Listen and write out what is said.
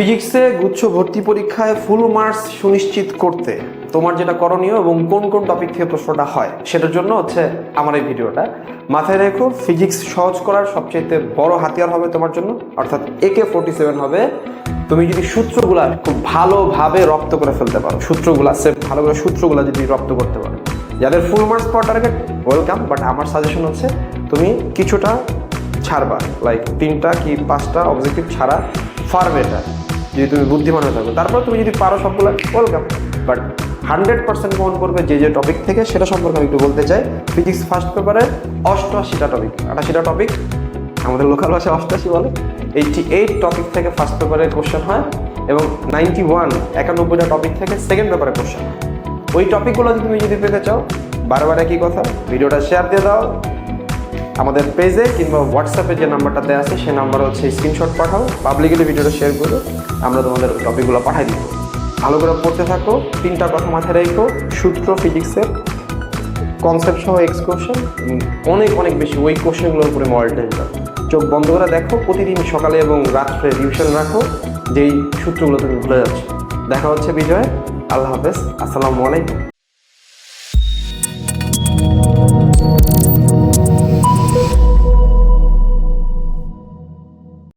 ফিজিক্সে গুচ্ছ ভর্তি পরীক্ষায় ফুল মার্কস সুনিশ্চিত করতে তোমার যেটা করণীয় এবং কোন কোন টপিক থেকে প্রশ্নটা হয়, সেটার জন্য হচ্ছে আমার এই ভিডিওটা। মাথায় রেখো, ফিজিক্স সহজ করার সবচেয়ে বড় হাতিয়ার হবে তোমার জন্য, অর্থাৎ একে ফোর্টি সেভেন হবে। তুমি যদি সূত্রগুলা খুব ভালোভাবে রপ্ত করে ফেলতে পারো, সূত্রগুলা, সে ভালো করে সূত্রগুলা যদি রপ্ত করতে পারো। যাদের ফুল মার্কস পাওয়ার টার্গেট ওয়েলকাম বাট আমার সাজেশন হচ্ছে তুমি কিছুটা ছাড়বা লাইক তিনটা কি পাঁচটা অবজেক্টিভ ছাড়া ফার বেটার যদি তুমি বুদ্ধিমান হয়ে থাকো, তারপর তুমি যদি পারো সবগুলো welcome but hundred percent common করবে যে যে টপিক থেকে, সেটা সম্পর্কে আমি একটু বলতে চাই। ফিজিক্স ফার্স্ট পেপারে অষ্টআশিটা টপিক আটাশিটা টপিক আমাদের লোকাল ভাষায় অষ্টাশি বলে। এইটি এইট টপিক থেকে ফার্স্ট পেপারে কোশ্চেন হয় এবং নাইনটি ওয়ান একানব্বইটা টপিক থেকে সেকেন্ড পেপারে কোশ্চেন হয়। ওই টপিকগুলো যদি তুমি যদি পেতে চাও, বারবার একই কথা ভিডিওটা শেয়ার দিয়ে দাও। আমাদের পেজে কিংবা হোয়াটসঅ্যাপে যে নাম্বারটা দেওয়া আছে, সেই নাম্বার হচ্ছে স্ক্রিনশট পাঠাও পাবলিকলি ভিডিওটা শেয়ার করো, আমরা তোমাদের টপিকগুলো পাঠাই দিব। ভালো করে পড়তে থাকো, তিনটা কথা মাথায় রেখো, সূত্র ফিজিক্সের কনসেপ্ট সহ এক্স কোশ্চেন অনেক অনেক বেশি ওই কোশ্চেনগুলোর উপরে মডেল টেস্ট দাও। চোখ বন্ধ করে দেখো, প্রতিদিন সকালে এবং রাত্রে রিভিশন রাখো, যেই সূত্রগুলো তুমি ভুলে যাচ্ছ। দেখা হচ্ছে বিজয়, আল্লাহ হাফেজ, আসসালামু আলাইকুম।